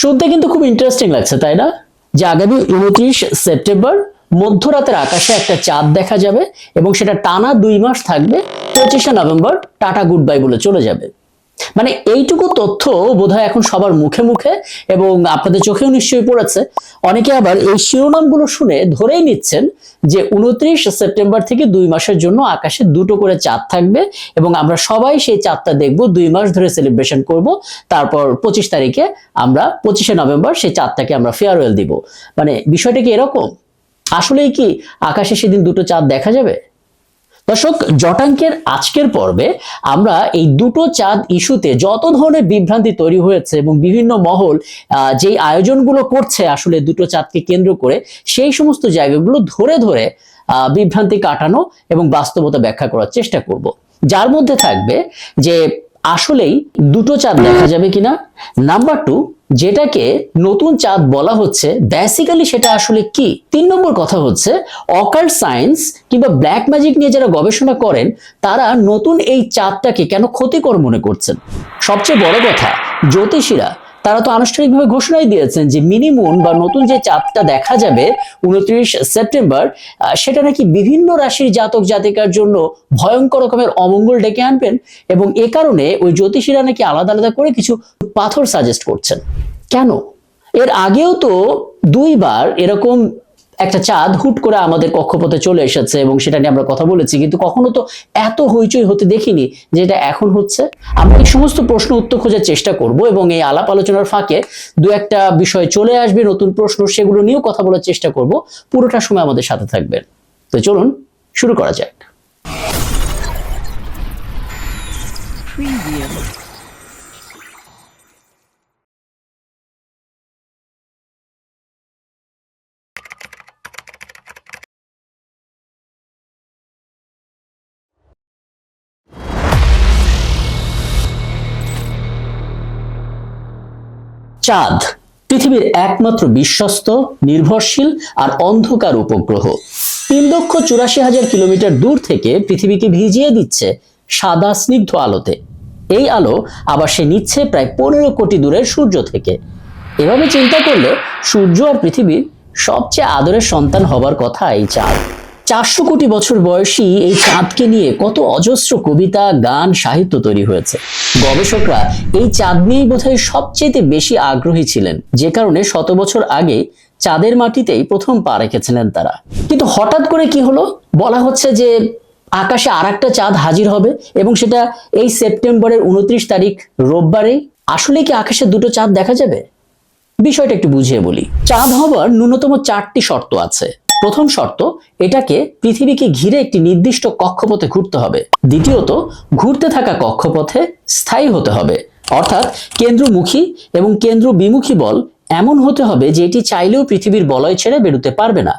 শুনতে কিন্তু খুব ইন্টারেস্টিং লাগছে, তাই না? যে আগামী উনত্রিশ সেপ্টেম্বর মধ্যরাতের আকাশে একটা চাঁদ দেখা যাবে এবং সেটা টানা দুই মাস থাকবে, পঁচিশে নভেম্বর টাটা গুড বাই বলে চলে যাবে। মানে এইটুকু তথ্য বোধহয় এখন সবার মুখে মুখে এবং আপনাদের চোখেও নিশ্চয়ই পড়েছে। অনেকে আবার এই শিরোনামগুলো শুনে ধরেই নিচ্ছেন যে উনত্রিশ সেপ্টেম্বর থেকে দুই মাসের জন্য আকাশে দুটো করে চাঁদ থাকবে এবং আমরা সবাই সেই চাঁদটা দেখব, দুই মাস ধরে সেলিব্রেশন করব, তারপর পঁচিশ তারিখে আমরা, পঁচিশে নভেম্বর সেই চাঁদটাকে আমরা ফেয়ারওয়েল দিব। মানে বিষয়টা কি এরকম? আসলেই কি আকাশে সেদিন দুটো চাঁদ দেখা যাবে? দর্শক, জটাঙ্কের আজকের পর্বে আমরা এই দুটো চাঁদ ইস্যুতে যত ধরনের বিভ্রান্তি তৈরি হয়েছে এবং বিভিন্ন মহল যেই আয়োজনগুলো করছে আসলে দুটো চাঁদকে কেন্দ্র করে, সেই সমস্ত জায়গাগুলো ধরে ধরে বিভ্রান্তি কাটানো এবং বাস্তবতা ব্যাখ্যা করার চেষ্টা করব। যার মধ্যে থাকবে যে আসলেই দুটো চাঁদ দেখা যাবে কিনা? নাম্বার টু যেটাকে নতুন চাঁদ বলা হচ্ছে বেসিক্যালি সেটা আসলে কি? তিন নম্বর কথা হচ্ছে অকাল সায়েন্স কিংবা ব্ল্যাক ম্যাজিক নিয়ে যারা গবেষণা করেন, তারা নতুন এই চাঁদটাকে কেন ক্ষতিকর মনে করছেন? সবচেয়ে বড় কথা, জ্যোতিষীরা তারা তো আনুষ্ঠানিকভাবে ঘোষণাই দিয়েছেন যে মিনিমুন বা নতুন যে চাঁদটা দেখা যাবে উনত্রিশ সেপ্টেম্বর সেটা নাকি বিভিন্ন রাশির জাতক জাতিকার জন্য ভয়ঙ্কর রকমের অমঙ্গল ডেকে আনবেন এবং এ কারণে ওই জ্যোতিষীরা নাকি আলাদা আলাদা করে কিছু পাথর সাজেস্ট করছেন। কেন? এর আগেও তো দুইবার এরকম একটা চাঁদ হুট করে আমাদের কক্ষপথে চলে এসেছে এবং সেটা নিয়ে আমরা কথা বলেছি, কিন্তু কখনো তো এত হইচই হতে দেখিনি যে এটা এখন হচ্ছে। আমরা এই সমস্ত প্রশ্ন উত্তর খোঁজার চেষ্টা করব এবং এই আলাপ আলোচনার ফাঁকে দু একটা বিষয় চলে আসবে, নতুন প্রশ্ন, সেগুলো নিয়েও কথা বলার চেষ্টা করব। পুরোটা সময় আমাদের সাথে থাকবেন। তো চলুন, শুরু করা যাক। চাঁদ, পৃথিবীর একমাত্র বিশ্বস্ত, নির্ভরশীল আর অন্ধকার উপগ্রহ। তিন লক্ষ চুরাশি হাজার কিলোমিটার দূর থেকে পৃথিবীকে ভিজিয়ে দিচ্ছে সাদা স্নিগ্ধ আলোতে। এই আলো আবার সে নিচ্ছে প্রায় পনেরো কোটি দূরের সূর্য থেকে। এভাবে চিন্তা করলে সূর্য আর পৃথিবীর সবচেয়ে আদরের সন্তান হবার কথা এই চাঁদ। চারশো কোটি বছর বয়সী এই চাঁদকে নিয়ে কত অজস্র কবিতা, গান, সাহিত্য তৈরি হয়েছে। গবেষকরা এই চাঁদ নিয়েই বোধহয় সবচেয়ে বেশি আগ্রহী ছিলেন। যে কারণে শত বছর আগে চাঁদের মাটিতেই প্রথম পা রেখেছিলেন তারা। কিন্তু হঠাৎ করে কি হলো? বলা হচ্ছে যে আকাশে আর চাঁদ হাজির হবে এবং সেটা এই সেপ্টেম্বরের উনত্রিশ তারিখ রোববারে আসলে কি আকাশে দুটো চাঁদ দেখা যাবে? বিষয়টা একটু বুঝিয়ে বলি। চাঁদ হবার ন্যূনতম চারটি শর্ত আছে। প্রথম শর্ত, এটাকে পৃথিবীকে ঘিরে একটি নির্দিষ্ট কক্ষপথে ঘুরতে হবে। দ্বিতীয়ত, ঘুরতে থাকা কক্ষপথে স্থায়ী হতে হবে। অর্থাৎ কেন্দ্রমুখী এবং কেন্দ্র বিমুখী বল এমন হতে হবে যে এটি চাইলেও পৃথিবীর বলয় ছেড়ে বেরোতে পারবে না।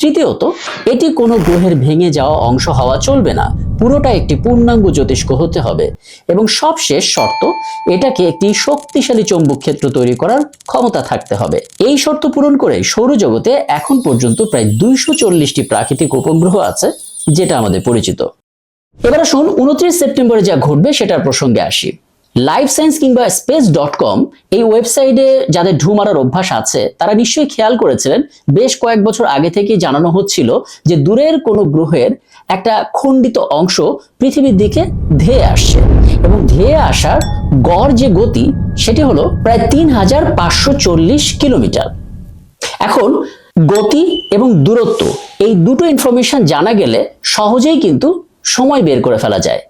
তৃতীয়ত, এটি কোনো গ্রহের ভেঙে যাওয়া অংশ হওয়া চলবে না। পুরোটা একটি পূর্ণাঙ্গ জ্যোতিষ্ক হতে হবে। এবং সবশেষ শর্ত, এটাকে একটি শক্তিশালী চৌম্বক ক্ষেত্র তৈরি করার ক্ষমতা থাকতে হবে। এই শর্ত পূরণ করে সৌরজগতে এখন পর্যন্ত প্রায় দুইশো চল্লিশটি প্রাকৃতিক উপগ্রহ আছে, যেটা আমাদের পরিচিত। এবার আসুন উনত্রিশ সেপ্টেম্বরে যা ঘটবে সেটার প্রসঙ্গে আসি। লাইফ সায়েন্স কিংবা স্পেস ডট কম এই ওয়েবসাইটে যাদের ঢু মারার অভ্যাস আছে, তারা নিশ্চয়ই খেয়াল করেছিলেন, বেশ কয়েক বছর আগে থেকেই জানানো হচ্ছিল যে দূরের কোনো গ্রহের একটা খণ্ডিত অংশ পৃথিবীর দিকে ধেয়ে আসছে। এবং ধেয়ে আসার গড় যে গতি, সেটি হলো প্রায় তিন হাজার পাঁচশো চল্লিশ কিলোমিটার। এখন গতি এবং দূরত্ব, এই দুটো ইনফরমেশন জানা গেলে সহজেই কিন্তু সময় বের করে ফেলা যায়।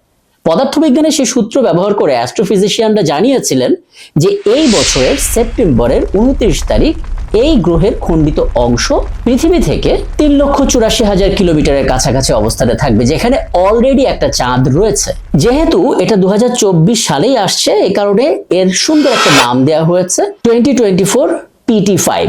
পদার্থবিজ্ঞানের সেই সূত্র ব্যবহার করে অ্যাস্ট্রোফিজিশিয়ানরা জানিয়েছিলেন যে এই বছরের সেপ্টেম্বরের উনত্রিশ তারিখ এই গ্রহের খণ্ডিত অংশ পৃথিবী থেকে তিন লক্ষ চুরাশি হাজার কিলোমিটারের কাছাকাছি অবস্থানে থাকবে, যেখানে অলরেডি একটা চাঁদ রয়েছে। যেহেতু এটা দু হাজার চব্বিশ সালেই আসছে এই কারণে এর সুন্দর একটা নাম দেওয়া হয়েছে twenty twenty four PT five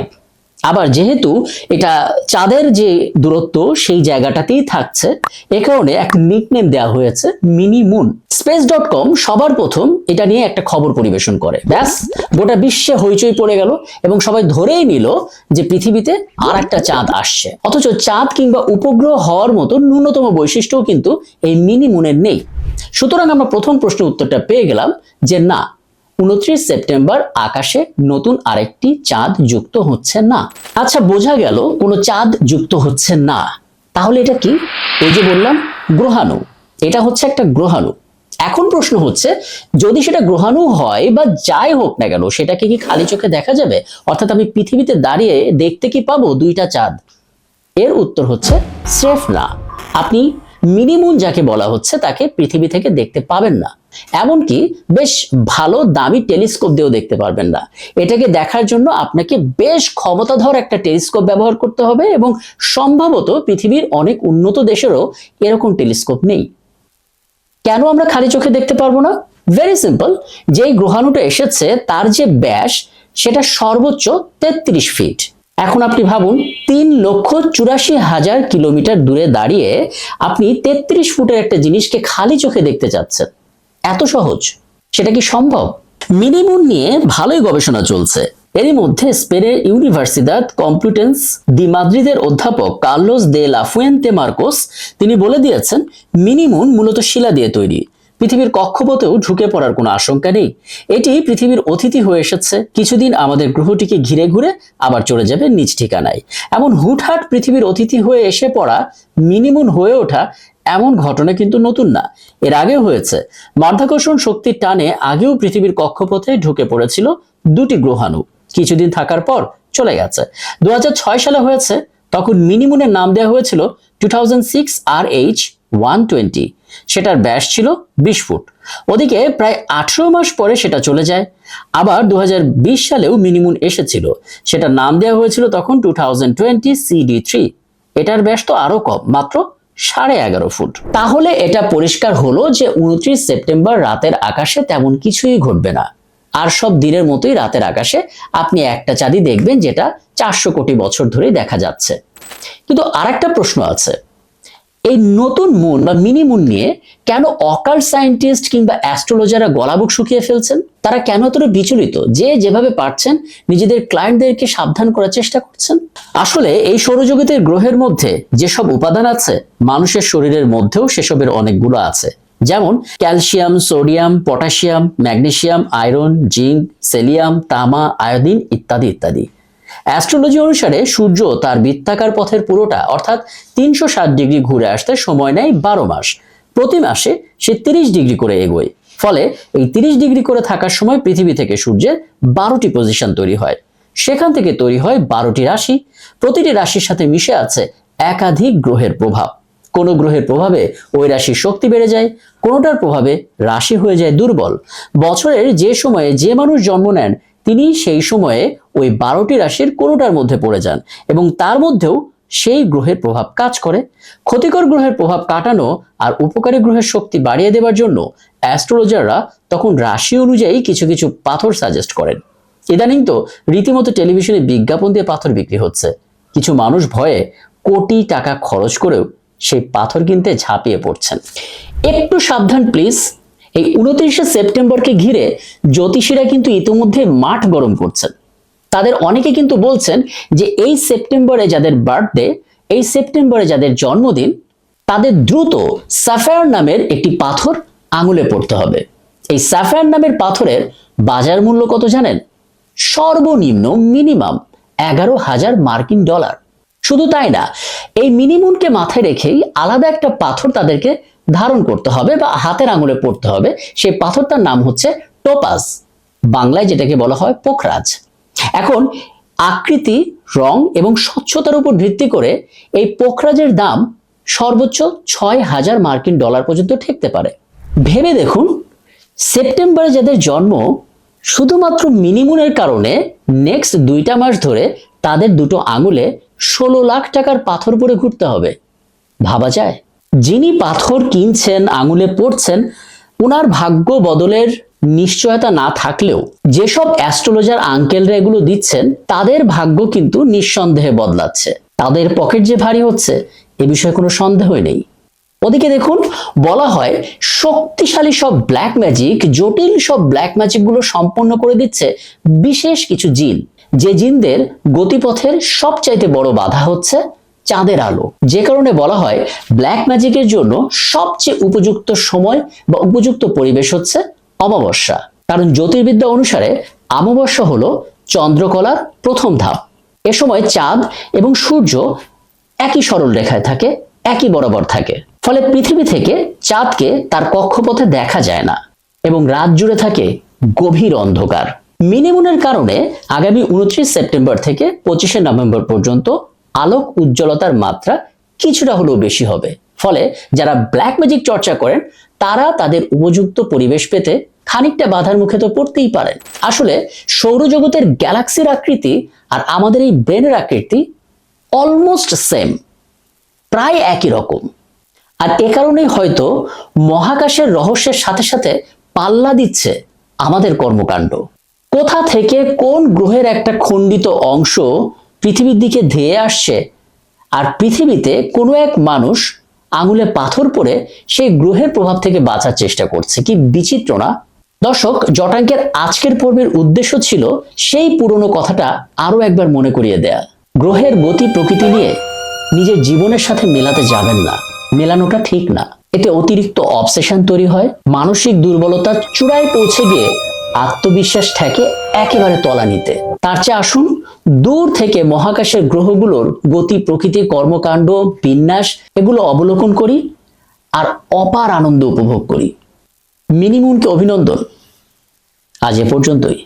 আবার যেহেতু এটা চাঁদের যে দূরত্ব, সেই জায়গাটাতেই থাকছে, এ কারণে এক নিকনেম দেওয়া হয়েছে mini moon space dot com সবার প্রথম এটা নিয়ে একটা খবর পরিবেশন করে। ব্যাস, গোটা বিশ্বে হইচই পড়ে গেল এবং সবাই ধরেই নিল যে পৃথিবীতে আর একটা চাঁদ আসছে। অথচ চাঁদ কিংবা উপগ্রহ হওয়ার মতো ন্যূনতম বৈশিষ্ট্যও কিন্তু এই মিনি মুনের নেই। সুতরাং আমরা প্রথম প্রশ্নের উত্তরটা পেয়ে গেলাম যে না উনত্রিশ সেপ্টেম্বর আকাশে নতুন আরেকটি চাঁদ যুক্ত হচ্ছে না। আচ্ছা বোঝা গেল কোনো চাঁদ যুক্ত হচ্ছে না। তাহলে এটা কি? এই যে বললাম, গ্রহাণু। এটা হচ্ছে একটা গ্রহাণু। এখন প্রশ্ন হচ্ছে, যদি সেটা গ্রহাণু হয় বা যাই হোক না কেন, সেটাকে কি খালি চোখে দেখা যাবে? অর্থাৎ আমি পৃথিবীতে দাঁড়িয়ে দেখতে কি পাবো দুইটা চাঁদ? এর উত্তর হচ্ছে স্রেফ না আপনি মিনিমুন যাকে বলা হচ্ছে তাকে পৃথিবী থেকে দেখতে পাবেন না। এমনকি বেশ ভালো দামি টেলিস্কোপ দিয়েও দেখতে পারবেন না। এটাকে দেখার জন্য আপনাকে বেশ ক্ষমতাধর একটা টেলিস্কোপ ব্যবহার করতে হবে এবং সম্ভবত পৃথিবীর অনেক উন্নত দেশেরও এরকম টেলিস্কোপ নেই। কেন আমরা খালি চোখে দেখতে পারব না? ভেরি সিম্পল যেই গ্রহাণুটা এসেছে তার যে ব্যাস সেটা সর্বোচ্চ তেত্রিশ ফিট এখন আপনি ভাবুন, তিন লক্ষ চুরাশি হাজার কিলোমিটার দূরে দাঁড়িয়ে আপনি তেত্রিশ ফুটের একটা জিনিসকে খালি চোখে দেখতে চাচ্ছেন। এত সহজ? সেটা কি সম্ভব? মিনিমুন নিয়ে ভালোই গবেষণা চলছে। এরই মধ্যে স্পেনের ইউনিভার্সিদাদ কম্পিউটেন্স দি মাদ্রিদের অধ্যাপক কার্লোস দে লাফুয়েন্তে মার্কোস, তিনি বলে দিয়েছেন, মিনিমুন মূলত শিলা দিয়ে তৈরি। পৃথিবীর কক্ষপথেও ঢুকে পড়ার কোনো আশঙ্কা নেই। এটি পৃথিবীর অতিথি হয়ে এসেছে। কিছুদিন আমাদের গ্রহটিকে ঘিরে ঘুরে আবার চলে যাবে নিজ ঠিকানায়। এমন হুটহাট পৃথিবীর অতিথি হয়ে এসে পড়া মিনিমুন হয়ে ওঠা এমন ঘটনা কিন্তু নতুন না। এর আগেও হয়েছে। মাধ্যাকর্ষণ শক্তির টানে আগেও পৃথিবীর কক্ষপথে ঢুকে পড়েছিল দুটি গ্রহাণু। কিছুদিন থাকার পর চলে গেছে। দু সালে হয়েছে, তখন মিনিমুনের নাম দেওয়া হয়েছিল টু আর ওয়ান টোয়েন্টি। সেটার ব্যাস ছিল বিশ ফুট। ওদিকে প্রায় আঠেরো মাস পরে সেটা চলে যায়। আবার দু হাজার বিশ সালেও মিনিমুন এসেছিল। সেটার নাম দেওয়া হয়েছিল তখন two thousand twenty CD three. এটার ব্যাস তো আরও কম, মাত্র সাড়ে এগারো ফুট। তাহলে এটা পরিষ্কার হলো যে উনত্রিশ সেপ্টেম্বর রাতের আকাশে তেমন কিছুই ঘটবে না। আর সব দিনের মতোই রাতের আকাশে আপনি একটা চাঁদি দেখবেন যেটা চারশো কোটি বছর ধরেই দেখা যাচ্ছে। কিন্তু আরেকটা প্রশ্ন আছে। এই নতুন মুন বা মিনি মুন নিয়ে কেন অকাল সায়েন্টিস্ট কিংবা অ্যাস্ট্রোলজাররা গলাবুক শুকিয়ে ফেলছেন? তারা কেন এতটা বিচলিত? যে যেভাবে পারছেন, নিজেদের ক্লায়েন্টদেরকে সাবধান করার চেষ্টা করছেন? আসলে এই সৌরজগতের গ্রহের মধ্যে যেসব উপাদান আছে, মানুষের শরীরের মধ্যেও সেসবের অনেকগুলো আছে। যেমন calcium, sodium, potassium, magnesium, iron, zinc, selenium, তামা, আয়োডিন ইত্যাদি ইত্যাদি। অ্যাস্ট্রোলজি অনুসারে সূর্য তার বৃত্তাকার পথের পুরোটা, অর্থাৎ তিনশো ষাট ডিগ্রি ঘুরে আসতে সময় নেয় বারো মাস। প্রতি মাসে সে তিরিশ ডিগ্রি করে এগোয়। ফলে এই তিরিশ ডিগ্রি করে থাকার সময় পৃথিবী থেকে সূর্যের বারোটি পজিশন তৈরি হয়। সেখান থেকে তৈরি হয় বারোটি রাশি। প্রতিটি রাশির সাথে মিশে আছে একাধিক গ্রহের প্রভাব। কোনো গ্রহের প্রভাবে ওই রাশির শক্তি বেড়ে যায়, কোনোটার প্রভাবে রাশি হয়ে যায় দুর্বল। বছরের যে সময়ে যে মানুষ জন্ম নেন, তিনি সেই সময়ে ওই বারোটি রাশির কোনোটার মধ্যে পড়ে যান এবং তার মধ্যেও সেই গ্রহের প্রভাব কাজ করে। ক্ষতিকর গ্রহের প্রভাব কাটানো আর উপকারী গ্রহের শক্তি বাড়িয়ে দেওয়ার জন্য অ্যাস্ট্রোলজাররা তখন রাশি অনুযায়ী কিছু কিছু পাথর সাজেস্ট করেন। ইদানিং তো রীতিমতো টেলিভিশনে বিজ্ঞাপন দিয়ে পাথর বিক্রি হচ্ছে। কিছু মানুষ ভয়ে কোটি টাকা খরচ করেও সেই পাথর কিনতে ঝাঁপিয়ে পড়ছেন। একটু সাবধান প্লিজ। এই উনত্রিশে সেপ্টেম্বরকে ঘিরে জ্যোতিষীরা কিন্তু ইতিমধ্যে মাঠ গরম করছেন। তাদের অনেকে কিন্তু বলছেন যে এই সেপ্টেম্বরে যাদের বার্থডে, এই সেপ্টেম্বরে যাদের জন্মদিন, তাদের দ্রুত সাফায়ার নামের একটি পাথর আঙুলে পড়তে হবে। এই সাফায়ার নামের পাথরের বাজার মূল্য কত জানেন? সর্বনিম্ন মিনিমাম এগারো হাজার মার্কিন ডলার। শুধু তাই না, এই মিনিমুনকে মাথায় রেখেই আলাদা একটা পাথর তাদেরকে ধারণ করতে হবে বা হাতের আঙুলে পড়তে হবে। সেই পাথরটার নাম হচ্ছে টোপাস, বাংলায় যেটাকে বলা হয় পোখরাজ। এখন আকৃতি, রং এবং স্বচ্ছতার উপর ভিত্তি করে এই পোখরাজের দাম সর্বোচ্চ ছয় হাজার মার্কিন ডলার পর্যন্ত ঠেকতে পারে। ভেবে দেখুন, সেপ্টেম্বরে যাদের জন্ম শুধুমাত্র মিনিমুনের কারণে নেক্সট দুইটা মাস ধরে তাদের দুটো আঙুলে ষোলো লাখ টাকার পাথর পরে ঘুরতে হবে। ভাবা যায়, যিনি পাথর কিনছেন, আঙুলে পড়ছেন ওনার ভাগ্য বদলের নিশ্চয়তা না থাকলেও যেসব অ্যাস্ট্রোলজার আঙ্কেলরা এগুলো দিচ্ছেন, তাদের ভাগ্য কিন্তু নিঃসন্দেহে বদলাচ্ছে। তাদের পকেট যে ভারী হচ্ছে, এ বিষয়ে কোনো সন্দেহই নেই। ওদিকে দেখুন, বলা হয় শক্তিশালী সব ব্ল্যাক ম্যাজিক, জটিল সব ব্ল্যাক ম্যাজিকগুলো সম্পন্ন করে দিচ্ছে বিশেষ কিছু জিন। যে জিনদের গতিপথের সবচাইতে বড় বাধা হচ্ছে চাঁদের আলো। যে কারণে বলা হয় ব্ল্যাক ম্যাজিকের জন্য সবচেয়ে উপযুক্ত সময় বা উপযুক্ত পরিবেশ হচ্ছে অমাবস্যা। কারণ জ্যোতির্বিদ্যা অনুসারে অমাবস্যা হলো চন্দ্রকলার প্রথম ধাপ। এ সময় চাঁদ এবং সূর্য একই সরল রেখায় থাকে, একই বরাবর থাকে। ফলে পৃথিবী থেকে চাঁদকে তার কক্ষপথে দেখা যায় না এবং রাত জুড়ে থাকে গভীর অন্ধকার। মিনিমুনের কারণে আগামী উনত্রিশ সেপ্টেম্বর থেকে পঁচিশে নভেম্বর পর্যন্ত আলোক উজ্জ্বলতার মাত্রা কিছুটা হলেও বেশি হবে। ফলে যারা ব্ল্যাক ম্যাজিক চর্চা করেন তারা তাদের উপযুক্ত পরিবেশ পেতে খানিকটা বাধার মুখে তো পড়তেই পারেন। আসলে সৌরজগতের গ্যালাক্সির আকৃতি আর আমাদের এই ব্রেনের আকৃতি অলমোস্ট সেম প্রায় একই রকম। আর এ কারণেই হয়তো মহাকাশের রহস্যের সাথে সাথে পাল্লা দিচ্ছে আমাদের কর্মকাণ্ড। কোথা থেকে কোন গ্রহের একটা খণ্ডিত অংশ পৃথিবীর দিকে ধেয়ে আসছে, আর পৃথিবীতে কোনো এক মানুষ আঙুলে পাথর পরে সেই গ্রহের প্রভাব থেকে বাঁচার চেষ্টা করছে। কি বিচিত্র না? দর্শক, জটাঙ্কের আজকের পর্বের উদ্দেশ্য ছিল সেই পুরনো কথাটা আরও একবার মনে করিয়ে দেয়া। গ্রহের গতি প্রকৃতি নিয়ে নিজের জীবনের সাথে মেলাতে যাবেন না। মেলানোটা ঠিক না। এতে অতিরিক্ত অবসেশন তৈরি হয়। মানসিক দুর্বলতা চূড়ায় পৌঁছে গিয়ে আত্মবিশ্বাস ঠেকে একেবারে তলানিতে তার চেয়ে আসুন, দূর থেকে মহাকাশের গ্রহগুলোর গতি, প্রকৃতি, কর্মকাণ্ড, বিন্যাস এগুলো অবলোকন করি আর অপার আনন্দ উপভোগ করি। মিনিমুনকে অভিনন্দন। আজ এ পর্যন্তই।